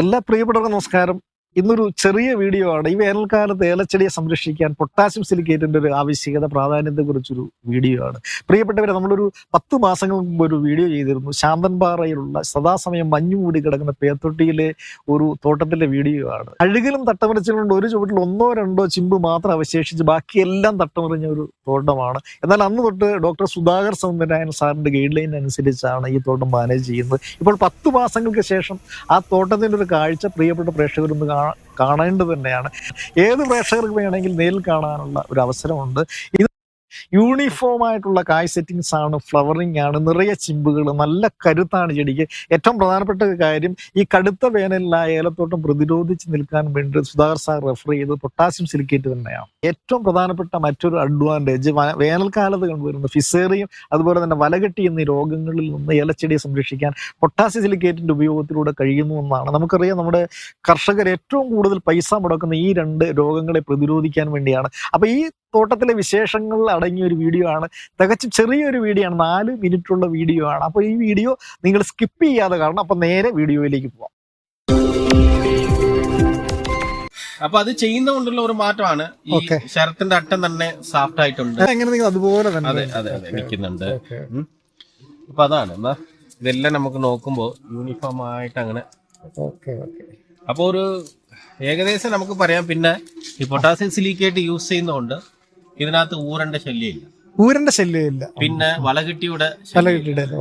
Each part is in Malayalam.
എല്ലാ പ്രിയപ്പെട്ടവർക്കും നമസ്കാരം. ഇന്നൊരു ചെറിയ വീഡിയോ ആണ്. ഈ വേനൽക്കാലത്ത് ഏലച്ചെടിയെ സംരക്ഷിക്കാൻ പൊട്ടാസ്യം സിലിക്കേറ്റിന്റെ ഒരു ആവശ്യകത പ്രാധാന്യത്തെ കുറിച്ചൊരു വീഡിയോ ആണ്. പ്രിയപ്പെട്ടവരെ നമ്മളൊരു പത്ത് മാസങ്ങൾ മുമ്പ് ഒരു വീഡിയോ ചെയ്തിരുന്നു. ശാന്തൻപാറയിലുള്ള സദാസമയം മഞ്ഞു മൂടി കിടക്കുന്ന പേത്തൊട്ടിയിലെ ഒരു തോട്ടത്തിന്റെ വീഡിയോ ആണ്. അഴുകലും തട്ടമറിച്ചും ഒരു ചുവട്ടിൽ ഒന്നോ രണ്ടോ ചിമ്പ് മാത്രം അവശേഷിച്ച് ബാക്കിയെല്ലാം തട്ടമറിഞ്ഞ ഒരു തോട്ടമാണ്. എന്നാൽ അന്ന് തൊട്ട് ഡോക്ടർ സുധാകർ സൗന്ദരായൻ സാറിന്റെ ഗൈഡ് ലൈൻ അനുസരിച്ചാണ് ഈ തോട്ടം മാനേജ് ചെയ്യുന്നത്. ഇപ്പോൾ പത്ത് മാസങ്ങൾക്ക് ശേഷം ആ തോട്ടത്തിന്റെ ഒരു കാഴ്ച പ്രിയപ്പെട്ട പ്രേക്ഷകരൊന്ന് കാ- കാണേണ്ടത് തന്നെയാണ്. ഏത് പ്രേക്ഷകർക്ക് വേണമെങ്കിൽ നേരിൽ കാണാനുള്ള ഒരു അവസരമുണ്ട്. ഇത് യൂണിഫോം ആയിട്ടുള്ള കായ് സെറ്റിങ്സ് ആണ് ഫ്ലവറിംഗ് ആണ് നിറയെ ചിമ്പുകൾ നല്ല കരുത്താണ് ചെടിക്ക്. ഏറ്റവും പ്രധാനപ്പെട്ട കാര്യം ഈ കടുത്ത വേനലിൽ ഏലത്തോട്ടം പ്രതിരോധിച്ച് നിൽക്കാൻ വേണ്ടി സുധാകർ സാർ റെഫർ ചെയ്ത് പൊട്ടാസ്യം സിലിക്കേറ്റ് തന്നെയാണ്. ഏറ്റവും പ്രധാനപ്പെട്ട മറ്റൊരു അഡ്വാന്റേജ് വേനൽക്കാലത്ത് കണ്ടുവരുന്ന ഫിസേറിയും അതുപോലെ തന്നെ വലകെട്ടി എന്നീ രോഗങ്ങളിൽ നിന്ന് ഏലച്ചെടിയെ സംരക്ഷിക്കാൻ പൊട്ടാസ്യം സിലിക്കേറ്റിന്റെ ഉപയോഗത്തിലൂടെ കഴിയുന്നു എന്നാണ്. നമുക്കറിയാം നമ്മുടെ കർഷകർ ഏറ്റവും കൂടുതൽ പൈസ മുടക്കുന്ന ഈ രണ്ട് രോഗങ്ങളെ പ്രതിരോധിക്കാൻ വേണ്ടിയാണ്. അപ്പൊ ഈ തോട്ടത്തിലെ വിശേഷങ്ങൾ അടങ്ങിയ ഒരു വീഡിയോ ആണ്. തികച്ചും ചെറിയൊരു വീഡിയോ ആണ്. നാല് മിനിറ്റ് ഉള്ള വീഡിയോ ആണ്. അപ്പോൾ ഈ വീഡിയോ നിങ്ങൾ സ്കിപ്പ് ചെയ്യാതെ കാരണം അപ്പൊ നേരെ വീഡിയോയിലേക്ക് പോവാം. അപ്പൊ അത് ചെയ്യുന്ന കൊണ്ടുള്ള ഒരു മാറ്റമാണ്. ഈ ശരത്തിന്റെ അട്ടം തന്നെ സോഫ്റ്റ് ആയിട്ടുണ്ട്. എങ്ങനെ അതുപോലെ തന്നെ അതെ അതെ അതെ നിൽക്കുന്നുണ്ട്. അപ്പൊ അതാണ്. എന്താ ഇതെല്ലാം നമുക്ക് നോക്കുമ്പോ യൂണിഫോം ആയിട്ട് അങ്ങനെ. അപ്പൊ ഒരു ഏകദേശം നമുക്ക് പറയാം. പിന്നെ ഈ പൊട്ടാസ്യം സിലിക്കേറ്റ് യൂസ് ചെയ്യുന്നതുകൊണ്ട് ഇതിനകത്ത് ഊരന്റെ ശല്യമില്ല. ഊരന്റെ ശല്യമില്ല. പിന്നെ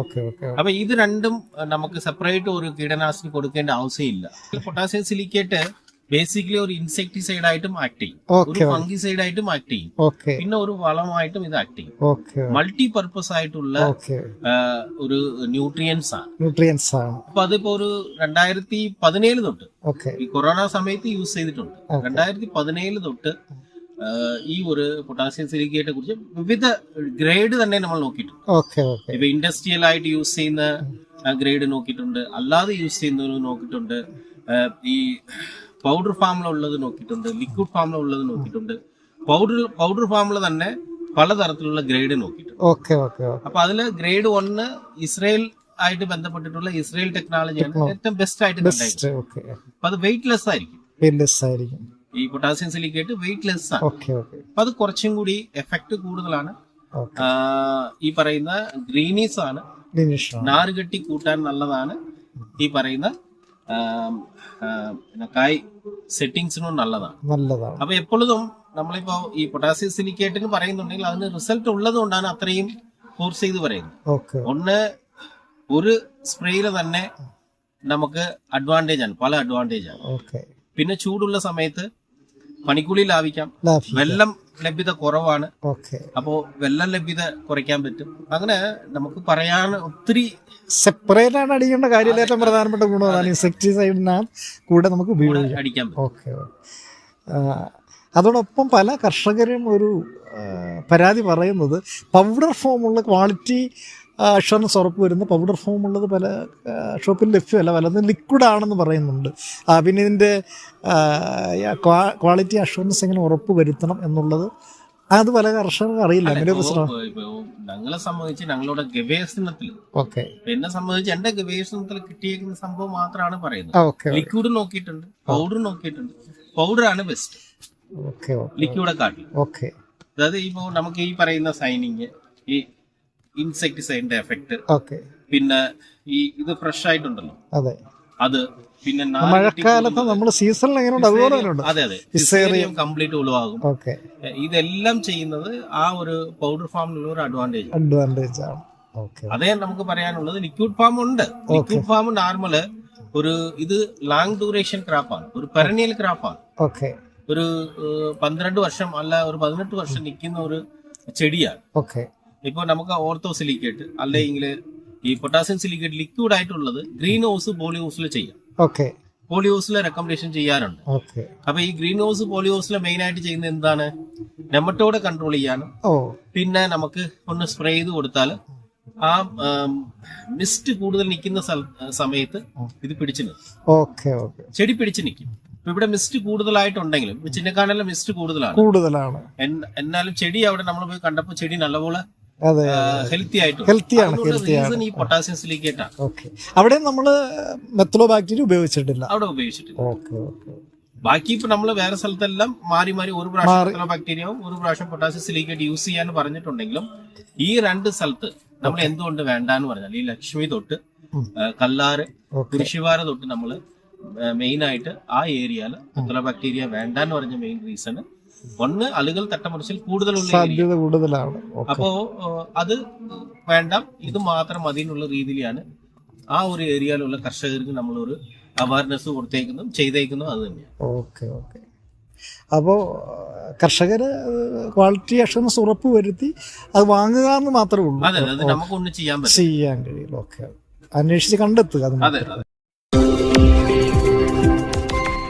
ഓക്കെ ഓക്കെ അപ്പൊ ഇത് രണ്ടും നമുക്ക് സെപ്പറേറ്റ് ഒരു കീടനാശിനി കൊടുക്കേണ്ട ആവശ്യമില്ല. പൊട്ടാസ്യം സിലിക്കേറ്റ് ബേസിക്കലി ഒരു ഇൻസെക്ടിസൈഡ് ആയിട്ടും ആക്ട് ചെയ്യും ഒരു ഫംഗിസൈഡ് ആയിട്ടും ആക്ട് ചെയ്യും. പിന്നെ ഒരു വളമായിട്ടും ഇത് ആക്ട് ചെയ്യും. മൾട്ടി പർപ്പസ് ആയിട്ടുള്ള ഒരു ന്യൂട്രിയൻസ് ആണ്. ന്യൂട്രിയൻസ് ആണ്. അപ്പൊ അതിപ്പോ ഒരു രണ്ടായിരത്തി പതിനേഴ് തൊട്ട് ഈ കൊറോണ സമയത്ത് യൂസ് ചെയ്തിട്ടുണ്ട്. രണ്ടായിരത്തി പതിനേഴ് തൊട്ട് ഈ ഒരു പൊട്ടാസ്യം സിലിക്കേറ്റെ കുറിച്ച് വിവിധ ഗ്രേഡ് തന്നെ നമ്മൾ നോക്കിയിട്ടുണ്ട്. ഇപ്പൊ ഇൻഡസ്ട്രിയൽ ആയിട്ട് യൂസ് ചെയ്യുന്ന ഗ്രേഡ് നോക്കിയിട്ടുണ്ട്. അല്ലാതെ യൂസ് ചെയ്യുന്നത് നോക്കിയിട്ടുണ്ട്. ഈ പൗഡർ ഫാമിലുള്ളത് നോക്കിയിട്ടുണ്ട്. ലിക്വിഡ് ഫാമിലുള്ളത് നോക്കിയിട്ടുണ്ട്. പൗഡർ പൗഡർ ഫാമിൽ തന്നെ പലതരത്തിലുള്ള ഗ്രേഡ് നോക്കിയിട്ടുണ്ട്. Okay okay okay. അപ്പൊ അതിൽ ഗ്രേഡ് ഒന്ന് ഇസ്രയേൽ ആയിട്ട് ബന്ധപ്പെട്ടിട്ടുള്ള ഇസ്രയേൽ ടെക്നോളജിയാണ് ഏറ്റവും ബെസ്റ്റ് ആയിട്ട് അപ്പൊ അത് വെയിറ്റ് ലെസ് ആയിരിക്കും. വെയിറ്റ്ലെസ് ആയിരിക്കും. ഈ പൊട്ടാസ്യം സിലിക്കേറ്റ് വെയിറ്റ് ലെസ് ആണ് അപ്പൊ അത് കുറച്ചും കൂടി എഫക്ട് കൂടുതലാണ്. ഈ പറയുന്ന ഗ്രീനീസ് ആണ്. നാറുകെട്ടി കൂട്ടാൻ നല്ലതാണ്. ഈ പറയുന്ന കായ് സെറ്റിങ്സിനും നല്ലതാണ്. നല്ലതാണ്. അപ്പൊ എപ്പോഴും നമ്മളിപ്പോ ഈ പൊട്ടാസ്യം സിലിക്കേറ്റിന് പറയുന്നുണ്ടെങ്കിൽ അതിന് റിസൾട്ട് ഉള്ളത് കൊണ്ടാണ് അത്രയും ഫോഴ്സ് ചെയ്ത് പറയുന്നത്. ഒന്ന് ഒരു സ്പ്രേയിൽ തന്നെ നമുക്ക് അഡ്വാന്റേജ് ആണ്. പല അഡ്വാന്റേജ് ആണ്. പിന്നെ ചൂടുള്ള സമയത്ത് പണിക്കൂലി ലാഭിക്കാം. വെള്ളം ലഭ്യത കുറവാണ്. അപ്പോ വെള്ളം ലഭ്യത കുറയ്ക്കാൻ പറ്റും. അങ്ങനെ നമുക്ക് പറയാൻ ഒത്തിരി സെപ്പറേറ്റ് ആണ് അടിക്കേണ്ട കാര്യമില്ല ഏറ്റവും പ്രധാനപ്പെട്ട ഗുണം അതാണ് ഇൻസെക്ടിസൈഡിനാ കൂടെ നമുക്ക് ഉപയോഗിക്കാം അടിക്കാൻ ഓക്കെ അതോടൊപ്പം പല കർഷകരും ഒരു പരാതി പറയുന്നത് പൗഡർ ഫോമുള്ള ക്വാളിറ്റി അഷുറൻസ് ഉറപ്പ് വരുന്ന. പൗഡർ ഫോം ഉള്ളത് പല ഷോപ്പിൽ ലഭ്യമല്ല. പലതും ലിക്വിഡ് ആണെന്ന് പറയുന്നുണ്ട്. പിന്നെ ഇതിന്റെ ക്വാളിറ്റി അഷുറൻസ് എങ്ങനെ ഉറപ്പ് വരുത്തണം എന്നുള്ളത്. അത് പല കർഷകർക്ക് അറിയില്ല. അങ്ങനെ പ്രശ്നം? ഞങ്ങളെ സംബന്ധിച്ച് ഞങ്ങളുടെ ഗവേഷണത്തിൽ ഓക്കെ. എന്നെ സംബന്ധിച്ച് എന്റെ ഗവേഷണത്തിൽ കിട്ടിയേക്കുന്ന സംഭവം മാത്രമാണ് പറയുന്നത്. ലിക്വിഡ് നോക്കിയിട്ടുണ്ട് പൗഡർ നോക്കിയിട്ടുണ്ട്. പൗഡർ ആണ് ബെസ്റ്റ് ഓക്കെ ലിക്വിഡെ കാട്ടി ഓക്കെ. അതായത് ഇപ്പോ നമുക്ക് ഈ പറയുന്ന സൈനിങ് ഈ ഇൻസെക്ടിസൈഡിന്റെ എഫക്ട് ഓക്കെ പിന്നെ ഈ ഇത് ഫ്രഷ് ആയിട്ടുണ്ടല്ലോ. അതെ. അത് പിന്നെ മഴക്കാലത്ത് നമ്മൾ സീസണിൽ എങ്ങനെയുണ്ട് അതുപോലെ തന്നെ അതെ അതെ. കംപ്ലീറ്റ് ഒഴിവാകും ഓക്കെ എ, ഇതെല്ലാം ചെയ്യുന്നത് ആ ഒരു പൗഡർ ഫാമിലുള്ള ഒരു അഡ്വാന്റേജ് അഡ്വാന്റേജ് ആണ്. അതേ നമുക്ക് പറയാനുള്ളത് ലിക്വിഡ് ഫാം ഉണ്ട്. ലിക്വിഡ് ഫാം നോർമൽ ഒരു ഇത് ലോങ് ഡ്യൂറേഷൻ ക്രാപ്പാണ് ഒരു പെരനിയൽ ക്രാപ്പാണ് ഓക്കെ ഒരു പന്ത്രണ്ട് വർഷം അല്ല ഒരു പതിനെട്ട് വർഷം നിൽക്കുന്ന ഒരു ചെടിയാണ്. ഓക്കെ ഇപ്പൊ നമുക്ക് ഓർത്തോ സിലിക്കേറ്റ് അല്ലെങ്കിൽ ഈ പൊട്ടാസ്യം സിലിക്കേറ്റ് ലിക്വിഡ് ആയിട്ടുള്ളത് ഗ്രീൻ ഹൗസ് പോളി ഹൗസിൽ ചെയ്യാം. ഓക്കെ പോളി ഹൗസിലെ റെക്കമെൻഡേഷൻ ചെയ്യാറുണ്ട്. അപ്പൊ ഈ ഗ്രീൻ ഹൗസ് പോളി ഹൗസിലെ മെയിൻ ആയിട്ട് ചെയ്യുന്നത് എന്താണ്? നെമറ്റോടെ കൺട്രോൾ ചെയ്യാനും പിന്നെ നമുക്ക് ഒന്ന് സ്പ്രേ ചെയ്ത് കൊടുത്താൽ ആ മിസ്റ്റ് കൂടുതൽ നിൽക്കുന്ന സമയത്ത് ഇത് പിടിച്ചു നിൽക്കും. ചെടി പിടിച്ചു നിൽക്കും. ഇപ്പൊ ഇവിടെ മിസ്റ്റ് കൂടുതലായിട്ടുണ്ടെങ്കിലും ചിന്നക്കാണെല്ലാം മിസ്റ്റ് കൂടുതലാണ്. കൂടുതലാണ്. എന്നാലും ചെടി അവിടെ നമ്മൾ പോയി കണ്ടപ്പോൾ ചെടി നല്ലപോലെ ഹെൽത്തി ആയിട്ട്. ഹെൽത്തിയാണ്. റീസൺ ഈ പൊട്ടാസ്യം ഓക്കെ അവിടെ നമ്മൾ മെത്തലോ ബാക്ടീരിയ ഉപയോഗിച്ചിട്ടില്ല. അവിടെ ഉപയോഗിച്ചിട്ടില്ല. ഓക്കെ ഓക്കെ ബാക്കി ഇപ്പൊ നമ്മൾ വേറെ സ്ഥലത്തെല്ലാം മാറി മാറി ഒരു പ്രാവശ്യം ബാക്ടീരിയവും ഒരു പ്രാവശ്യം പൊട്ടാസ്യം സിലിക്കേറ്റ് യൂസ് ചെയ്യാന്ന് പറഞ്ഞിട്ടുണ്ടെങ്കിലും ഈ രണ്ട് സ്ഥലത്ത് നമ്മൾ എന്തുകൊണ്ട് വേണ്ടാന്ന് പറഞ്ഞാൽ ഈ ലക്ഷ്മി തൊട്ട്. കല്ലാറ് കൃഷിവാര കുരിശിവാര തൊട്ട് നമ്മൾ മെയിൻ ആയിട്ട് ആ ഏരിയയിൽ മുത്തല ബാക്ടീരിയ വേണ്ടാന്ന് പറഞ്ഞ മെയിൻ റീസൺ ഒന്ന് അലുകൾ തട്ടമറിച്ചിൽ കൂടുതലുള്ള സാധ്യത കൂടുതലാണ്. അപ്പോ അത് വേണ്ട. ഇത് മാത്രം മതി എന്നുള്ള രീതിയിലാണ് ആ ഒരു ഏരിയയിലുള്ള കർഷകർക്ക് നമ്മളൊരു അവയർനെസ് കൊടുത്തേക്കുന്നതും ചെയ്തേക്കുന്നതും അത് തന്നെയാണ്. Okay okay. അപ്പോൾ കർഷകർ ക്വാളിറ്റി അഷുറൻസ് ഉറപ്പ് വരുത്തി അത് വാങ്ങുക എന്ന് മാത്രമേ ഉള്ളൂ. അതെ അത് നമുക്കൊന്നും ചെയ്യാൻ കഴിയില്ല ഓക്കെ. അന്വേഷിച്ച് കണ്ടെത്തുക അതെ.